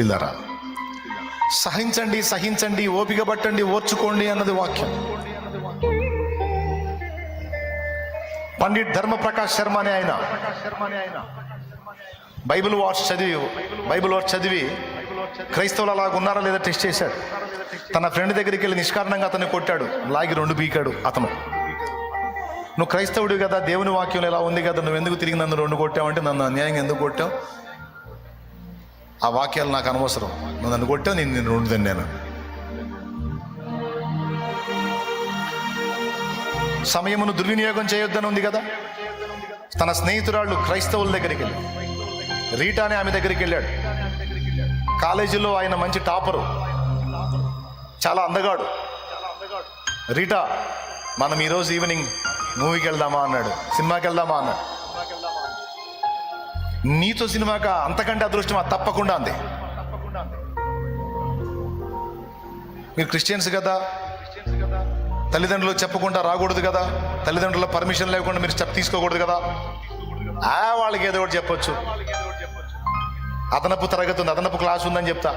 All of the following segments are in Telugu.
పిల్లరా సహించండి సహించండి ఓపిక పట్టండి ఓర్చుకోండి అన్నది వాక్యం. పండిట్ ధర్మప్రకాష్ శర్మ అని ఆయన. బైబిల్ వార్స్ చదివి బైబిల్ వార్స్ చదివి క్రైస్తవులు అలాగ ఉన్నారా లేదా టెస్ట్ చేశాడు. తన ఫ్రెండ్ దగ్గరికి వెళ్ళి నిష్కారణంగా అతన్ని కొట్టాడు. లాగి రెండు పీకాడు అతను. నువ్వు క్రైస్తవుడు కదా దేవుని వాక్యం ఇలా ఉంది కదా నువ్వు ఎందుకు తిరిగి నన్ను రెండు కొట్టావంటే నన్ను అన్యాయంగా ఎందుకు కొట్టావు? ఆ వాక్యాలు నాకు అనవసరం. నువ్వు నన్ను కొట్టావు నేను నేను ఉండదండి నేను. సమయమును దుర్వినియోగం చేయొద్దని ఉంది కదా? తన స్నేహితురాళ్ళు క్రైస్తవుల దగ్గరికి వెళ్ళి రీటా అనే ఆమె దగ్గరికి వెళ్ళాడు. కాలేజీలో ఆయన మంచి టాపరు చాలా అందగాడు. రీటా మనం ఈరోజు ఈవినింగ్ మూవీకి వెళ్దామా అన్నాడు. సినిమాకి వెళ్దామా అన్నాడు. నీతో సినిమాక అంతకంటే అదృష్టమా తప్పకుండా అంది. మీరు క్రిస్టియన్స్ కదా? తల్లిదండ్రులు చెప్పకుండా రాకూడదు కదా? తల్లిదండ్రుల పర్మిషన్ లేకుండా మీరు స్టెప్ తీసుకోకూడదు కదా? ఆ వాళ్ళకి ఏదో ఒకటి చెప్పొచ్చు. అదనపు తరగతి ఉంది అదనపు క్లాస్ ఉందని చెప్తా.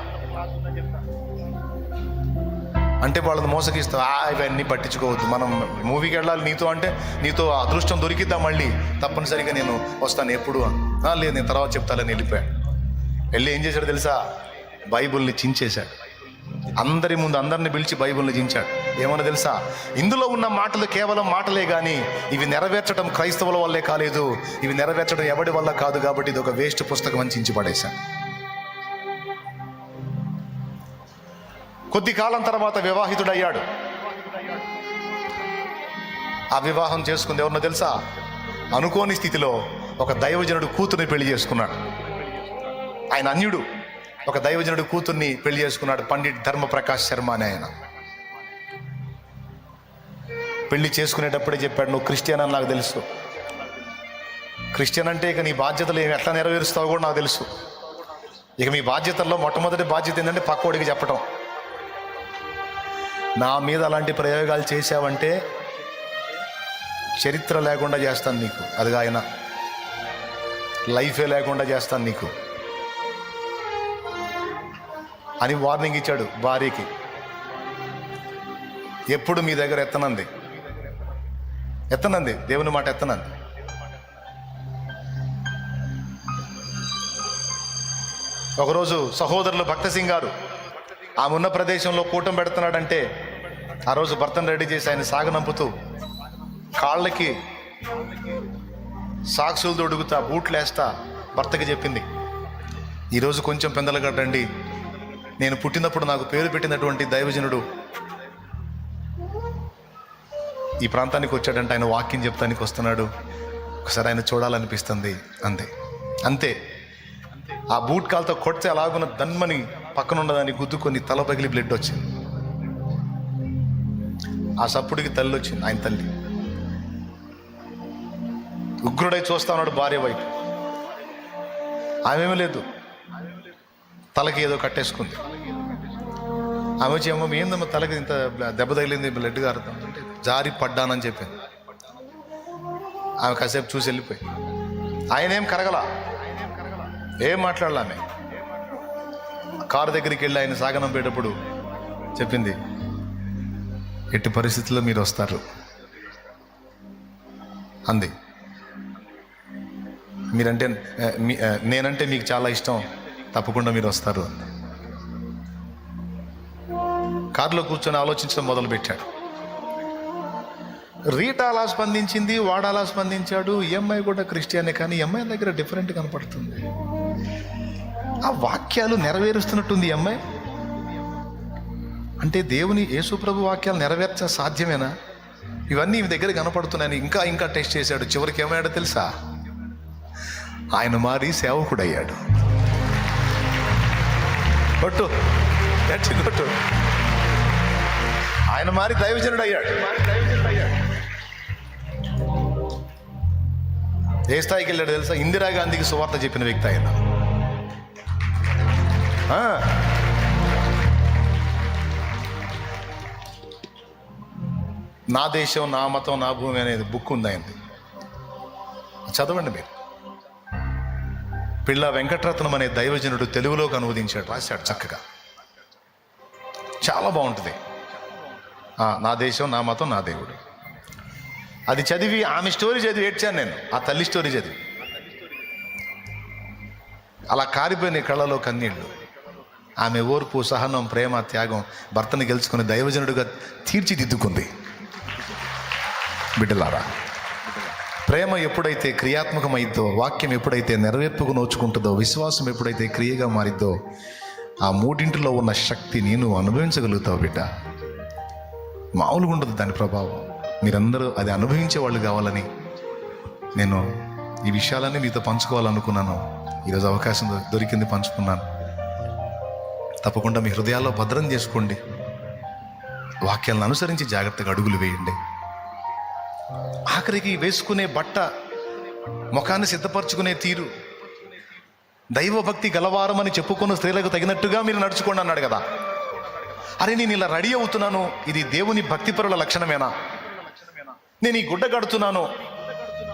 అంటే వాళ్ళని మోసగిస్తాం. ఆ ఇవన్నీ పట్టించుకోవద్దు. మనం మూవీకి వెళ్ళాలి నీతో అంటే నీతో అదృష్టం దొరికిద్దా మళ్ళీ? తప్పనిసరిగా నేను వస్తాను ఎప్పుడు? లేదు నేను తర్వాత చెప్తాలని వెళ్ళిపోయాడు. వెళ్ళి ఏం చేశాడు తెలుసా? బైబుల్ని చించేశాడు. అందరి ముందు అందరిని పిలిచి బైబుల్ని చించాడు. ఏమన్నా తెలుసా? ఇందులో ఉన్న మాటలు కేవలం మాటలే కానీ ఇవి నెరవేర్చడం క్రైస్తవుల వల్లే కాలేదు. ఇవి నెరవేర్చడం ఎవడి వల్ల కాదు కాబట్టి ఇది ఒక వేస్ట్ పుస్తకం అని చించి పడేశాడు. కొద్ది కాలం తర్వాత వివాహితుడయ్యాడు. ఆ వివాహం చేసుకుంది ఎవరినో తెలుసా? అనుకోని స్థితిలో ఒక దైవజనుడు కూతుర్ని పెళ్ళి చేసుకున్నాడు. ఆయన అన్యుడు ఒక దైవజనుడు కూతుర్ని పెళ్ళి చేసుకున్నాడు పండిట్ ధర్మప్రకాష్ శర్మ అని ఆయన. పెళ్ళి చేసుకునేటప్పుడే చెప్పాడు నువ్వు క్రిస్టియన్ అని నాకు తెలుసు. క్రిస్టియన్ అంటే ఇక నీ బాధ్యతలు ఏమి ఎట్లా నెరవేరుస్తావో కూడా నాకు తెలుసు. ఇక మీ బాధ్యతల్లో మొట్టమొదటి బాధ్యత ఏంటంటే పక్కోడికి చెప్పటం. నా మీద అలాంటి ప్రయోగాలు చేశావంటే చరిత్ర లేకుండా చేస్తాను నీకు. అదిగా ఆయన. లైఫే లేకుండా చేస్తాను నీకు. అని వార్నింగ్ ఇచ్చాడు భార్యకి. ఎప్పుడు మీ దగ్గర ఎత్తనంది? ఎత్తనంది? దేవుని మాట ఎత్తనంది? ఒకరోజు సహోదరులు భక్త సింగ్ గారు ఆమె ఉన్న ప్రదేశంలో కూటం పెడుతున్నాడంటే ఆ రోజు భర్తను రెడీ చేసి ఆయన సాగనంపుతూ కాళ్ళకి సాక్సులు తొడుగుతా బూట్లు వేస్తా భర్తకి చెప్పింది. ఈరోజు కొంచెం పెందలగడ్డండి నేను పుట్టినప్పుడు నాకు పేరు పెట్టినటువంటి దైవజనుడు ఈ ప్రాంతానికి వచ్చాడంటే ఆయన వాక్యం చెప్తానికి వస్తున్నాడు. ఒకసారి ఆయన చూడాలనిపిస్తుంది. అంతే. అంతే. ఆ బూట్ కాల్తో కొడితే అలాగున్న దన్మని పక్కన ఉన్నదాన్ని గుద్దుకొని తల పగిలి బ్లడ్ వచ్చింది. ఆ సప్పుడికి తల్లి వచ్చింది ఆయన తల్లి. ఉగ్రుడై చూస్తా ఉన్నాడు భార్య వైపు. ఆమెమీ లేదు. తలకి ఏదో కట్టేసుకుంది. ఆమె వచ్చి అమ్మ ఏందమ్మా తలకి ఇంత దెబ్బ తగిలింది బ్లడ్ గారుతుందంటే జారి పడ్డానని చెప్పింది ఆమె కాసేపు చూసి వెళ్ళిపోయి ఆయన ఏం కరగల? ఏం మాట్లాడాల కారు దగ్గరికి వెళ్ళి ఆయన సాగనంపేటప్పుడు చెప్పింది ఎట్టి పరిస్థితుల్లో మీరు వస్తారు? అంది. మీరంటే నేనంటే మీకు చాలా ఇష్టం. తప్పకుండా మీరు వస్తారు అంది కారులో కూర్చొని ఆలోచించడం మొదలుపెట్టాడు. రీట అలా స్పందించింది వాడు అలా స్పందించాడు. ఈ అమ్మాయి కూడా క్రిస్టియనే కానీ ఈ అమ్మాయి దగ్గర డిఫరెంట్ కనపడుతుంది. ఆ వాక్యాలు నెరవేరుస్తున్నట్టుంది ఈ అమ్మాయి. అంటే దేవుని యేసుప్రభు వాక్యాలు నెరవేర్చ సాధ్యమేనా? ఇవన్నీ దగ్గర కనపడుతున్నాయని ఇంకా ఇంకా టెస్ట్ చేశాడు. చివరికి ఏమయ్యాడో తెలుసా? ఆయన మారి సేవకుడయ్యాడు. కొట్టు. గట్టి కొట్టు. ఆయన మారి దైవజనుడు అయ్యాడు ఏ స్థాయికి వెళ్ళాడు తెలుసా? ఇందిరాగాంధీకి సువార్త చెప్పిన వ్యక్తి ఆయన. నా దేశం నా మతం నా భూమి అనేది బుక్ ఉంది ఆయనది. చదవండి మీరు. పిల్ల వెంకటరత్నం అనే దైవజనుడు తెలుగులోకి అనువదించాడు. రాశాడు చక్కగా. చాలా బాగుంటుంది. నా దేశం నా మతం నా దేవుడు. అది చదివి ఆమె స్టోరీ చదివి ఏడ్చాను నేను. ఆ తల్లి స్టోరీ చదివి. అలా కారిపోయిన కళ్ళలో కన్నీళ్ళు. ఆమె ఓర్పు సహనం ప్రేమ త్యాగం భర్తను గెలుచుకుని దైవజనుడిగా తీర్చిదిద్దుకుంది. బిడ్డలారా ప్రేమ ఎప్పుడైతే క్రియాత్మకమైద్దో వాక్యం ఎప్పుడైతే నెరవేర్పుకు నోచుకుంటుందో విశ్వాసం ఎప్పుడైతే క్రియగా మారిద్దో ఆ మూడింటిలో ఉన్న శక్తి నేను అనుభవించగలుగుతావు బిడ్డ. మామూలుగా ఉండదు దాని ప్రభావం. మీరందరూ అది అనుభవించే వాళ్ళు కావాలని నేను ఈ విషయాలన్నీ మీతో పంచుకోవాలనుకున్నాను. ఈరోజు అవకాశం దొరికింది పంచుకున్నాను. తప్పకుండా మీ హృదయాల్లో భద్రం చేసుకోండి. వాక్యాలను అనుసరించి జాగ్రత్తగా అడుగులు వేయండి. ఆఖరికి వేసుకునే బట్ట ముఖాన్ని సిద్ధపరచుకునే తీరు. దైవభక్తి గలవారమని చెప్పుకున్న స్త్రీలకు తగినట్టుగా మీరు నడుచుకోండి అన్నాడు కదా. అరే నేను ఇలా రెడీ అవుతున్నాను. ఇది దేవుని భక్తిపరుల లక్షణమేనా? నేను ఈ గుడ్డ కడుతున్నాను.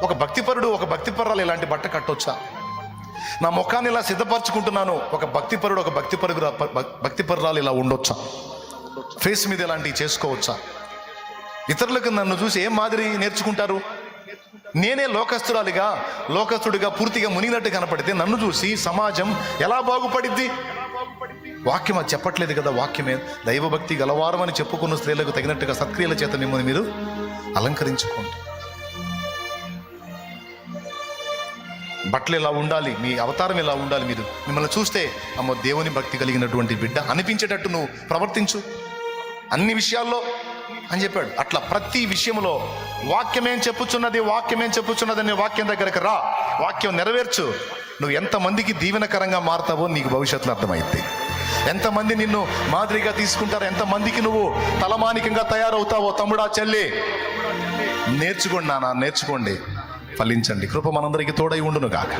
ఒక భక్తిపరుడు ఒక భక్తిపరురాలు ఇలాంటి బట్ట కట్టొచ్చా? నా ముఖాన్ని ఇలా సిద్ధపరచుకుంటున్నాను. ఒక భక్తిపరుడు ఒక భక్తిపరుగు భక్తిపరురాలు ఇలా ఉండొచ్చా? ఫేస్ మీద ఇలాంటివి చేసుకోవచ్చా? ఇతరులకు నన్ను చూసి ఏం మాదిరి నేర్చుకుంటారు? నేనే లోకస్తురాలిగా లోకస్తుడిగా పూర్తిగా మునిగినట్టు కనపడితే నన్ను చూసి సమాజం ఎలా బాగుపడిద్ది? వాక్యం అది చెప్పట్లేదు కదా వాక్యమే. దైవభక్తి గలవారం అని చెప్పుకున్న స్త్రీలకు తగినట్టుగా సత్క్రియల చేత మిమ్మల్ని మీరు అలంకరించుకోండి. బట్టలు ఇలా ఉండాలి? మీ అవతారం ఇలా ఉండాలి మీరు? మిమ్మల్ని చూస్తే అమ్మ దేవుని భక్తి కలిగినటువంటి బిడ్డ అనిపించేటట్టు నువ్వు ప్రవర్తించు. అన్ని విషయాల్లో అని చెప్పాడు. అట్లా ప్రతి విషయంలో వాక్యం ఏం చెప్పుచున్నది వాక్యం ఏం చెప్పుచున్నది అనే వాక్యం దగ్గరకు రా. వాక్యం నెరవేర్చు. నువ్వు ఎంతమందికి దీవెనకరంగా మారుతావో నీకు భవిష్యత్తులో అర్థమైంది ఎంతమంది నిన్ను మాదిరిగా తీసుకుంటారు ఎంతమందికి నువ్వు తలమానికంగా తయారవుతావో తమ్ముడా చెల్లి. నేర్చుకోండి నాన్న నేర్చుకోండి. ఫలించండి. కృప మనందరికీ తోడై ఉండును గాక